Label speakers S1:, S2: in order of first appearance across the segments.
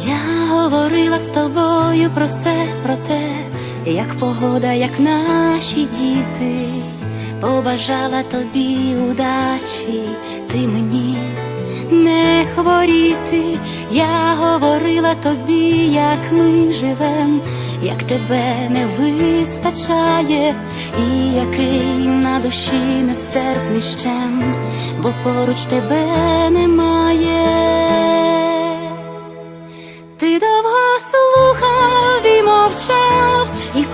S1: Я говорила з тобою про все, про те, як погода, як наші діти, побажала тобі удачі, ти мені не хворіти. Я говорила тобі, як ми живем, як тебе не вистачає, і який на душі нестерпний щем, бо поруч тебе немає.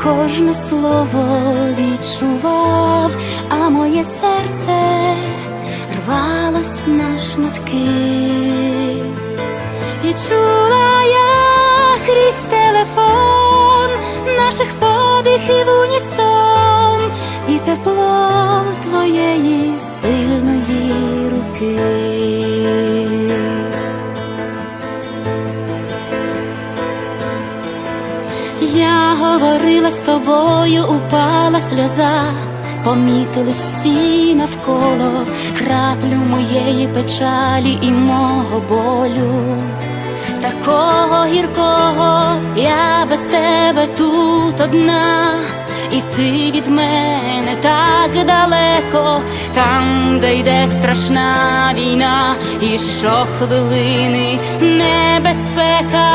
S1: Кожне слово відчував, а моє серце рвалось на шматки, і чула я крізь телефон наших подихів унісон, і тепло твоєї сильної руки. Я говорила з тобою, упала сльоза, помітили всі навколо краплю моєї печалі і мого болю. Такого гіркого я без тебе тут одна, і ти від мене так далеко, там, де йде страшна війна, і щохвилини небезпека.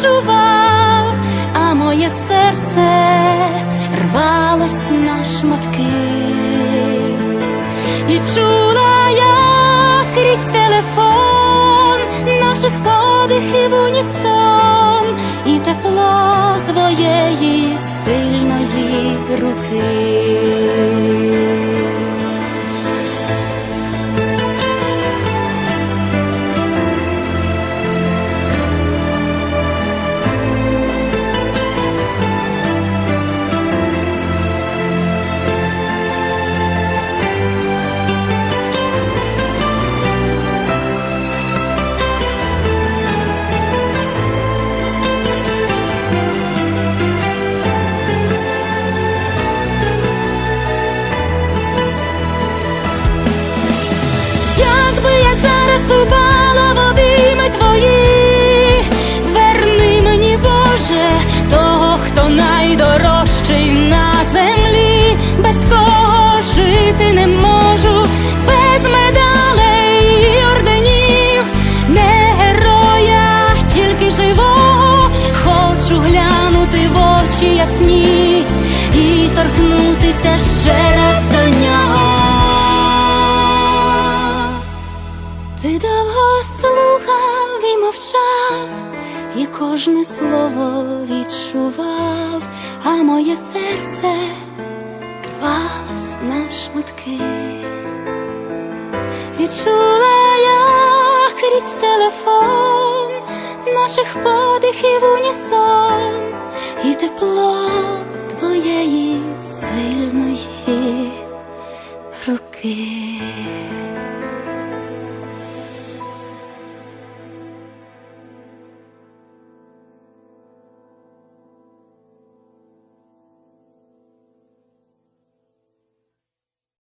S1: Відчував, а моє серце рвалось на шматки, і чула я крізь телефон наших подихів унісон, і тепло твоєї сильної руки. Зараз в обійми твої, верни мені, Боже, того, хто найдорожчий на землі, без кого жити не можу, без медалей і орденів, не героя, тільки живого, хочу глянути в очі ясні і кожне слово відчував, а моє серце рвалось на шматки, і чула я крізь телефон наших подихів унісон, і тепло твоєї сильної руки.